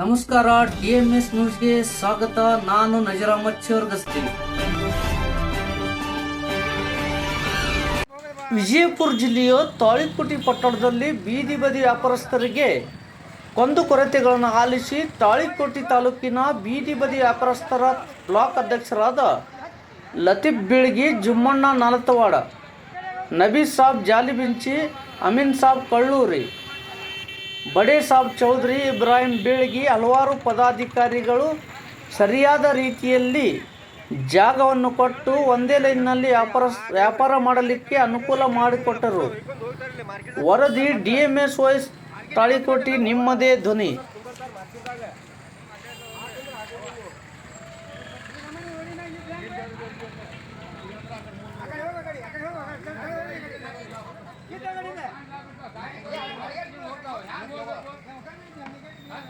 ನಮಸ್ಕಾರ T M S ನ್ಯೂಸ್ಗೆ ಸ್ವಾಗತ. ನಾನು ನಜರ್ ಚೋರ್ಗಸ್ತಿ. ವಿಜಯಪುರ ಜಿಲ್ಲೆಯ ತಾಳಿಕುಟಿ ಪಟ್ಟಣದಲ್ಲಿ ಬೀದಿ ಬದಿ ವ್ಯಾಪಾರಸ್ಥರಿಗೆ ಕೊಂದು ಕೊರತೆಗಳನ್ನು ಆಲಿಸಿ ತಾಳಿಕೋಟಿ ತಾಲೂಕಿನ ಬೀದಿ ಬದಿ ವ್ಯಾಪಾರಸ್ಥರ ಬ್ಲಾಕ್ ಅಧ್ಯಕ್ಷರಾದ ಲತೀಫ್ ಬೀಳ್ಗಿ, ಜುಮ್ಮಣ್ಣ ನಾಲತವಾಡ ನಬೀ ಸಾಬ್ ಜಾಲಿಬಿಂಚಿ ಅಮೀನ್ ಸಾಬ್ ಕಳ್ಳೂರಿ ಬಡೇ ಸಾಬ್ ಚೌಧರಿ ಇಬ್ರಾಹಿಂ ಬೀಳ್ಗಿ ಹಲವಾರು ಪದಾಧಿಕಾರಿಗಳು ಸರಿಯಾದ ರೀತಿಯಲ್ಲಿ ಜಾಗವನ್ನು ಕೊಟ್ಟು ಒಂದೇ ಲೈನ್ನಲ್ಲಿ ವ್ಯಾಪಾರ ವ್ಯಾಪಾರ ಮಾಡಲಿಕ್ಕೆ ಅನುಕೂಲ ಮಾಡಿಕೊಟ್ಟರು. ವರದಿ D M S voice Talikoti ನಿಮ್ಮದೇ ಧ್ವನಿ.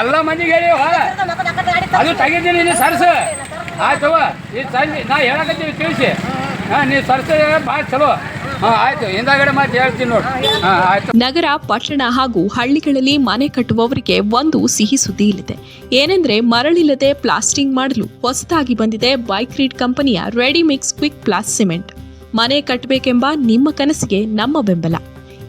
ಎಲ್ಲ ಮಂದಿಗೆ ಹೇಳಿ ಅದು ತೆಗಿದ್ದೀನಿ ನೀನು ಸರ್ಸ. ಆಯ್ತು ಈ ಸಂಜೆ ನಾ ಹೇಳಕತ್ತೀವಿ ತಿಳಿಸಿ. ಹಾಂ ನೀ ಸರ್ಸ ಭಾಳ ಚಲೋ. ನಗರ, ಪಟ್ಟಣ ಹಾಗೂ ಹಳ್ಳಿಗಳಲ್ಲಿ ಮನೆ ಕಟ್ಟುವವರಿಗೆ ಒಂದು ಸಿಹಿ ಸುದ್ದಿ ಇಲ್ಲಿದೆ. ಏನೆಂದ್ರೆ ಮರಳಿಲ್ಲದೆ ಪ್ಲಾಸ್ಟಿಂಗ್ ಮಾಡಲು ಹೊಸದಾಗಿ ಬಂದಿದೆ ಬೈಕ್ ರೀಡ್ ಕಂಪನಿಯ ready mix quick plas cement. ಮನೆ ಕಟ್ಟಬೇಕೆಂಬ ನಿಮ್ಮ ಕನಸಿಗೆ ನಮ್ಮ ಬೆಂಬಲ.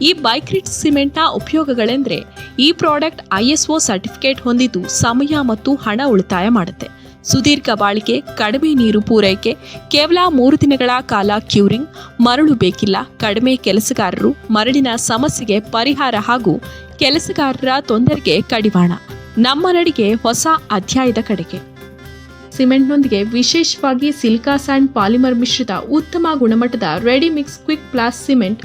ಈ ಬೈಕ್ರಿಟ್ ಸಿಮೆಂಟ್ನ ಉಪಯೋಗಗಳೆಂದರೆ ಈ ಪ್ರಾಡಕ್ಟ್ ಐಎಸ್ಒ ಸರ್ಟಿಫಿಕೇಟ್ ಹೊಂದಿದ್ದು ಸಮಯ ಮತ್ತು ಹಣ ಉಳಿತಾಯ ಮಾಡುತ್ತೆ. ಸುದೀರ್ಘ ಬಾಳಿಕೆ, ಕಡಿಮೆ ನೀರು ಪೂರೈಕೆ, ಕೇವಲ ಮೂರು ದಿನಗಳ ಕಾಲ ಕ್ಯೂರಿಂಗ್, ಮರಳು ಬೇಕಿಲ್ಲ, ಕಡಿಮೆ ಕೆಲಸಗಾರರು, ಮರಳಿನ ಸಮಸ್ಯೆಗೆ ಪರಿಹಾರ ಹಾಗೂ ಕೆಲಸಗಾರರ ತೊಂದರೆಗೆ ಕಡಿವಾಣ. ನಮ್ಮ ನಡಿಗೆ ಹೊಸ ಅಧ್ಯಾಯದ ಕಡೆಗೆ. ಸಿಮೆಂಟ್ನೊಂದಿಗೆ ವಿಶೇಷವಾಗಿ ಸಿಲಿಕಾ ಸ್ಯಾಂಡ್ ಪಾಲಿಮರ್ ಮಿಶ್ರಿತ ಉತ್ತಮ ಗುಣಮಟ್ಟದ ready mix quick plas cement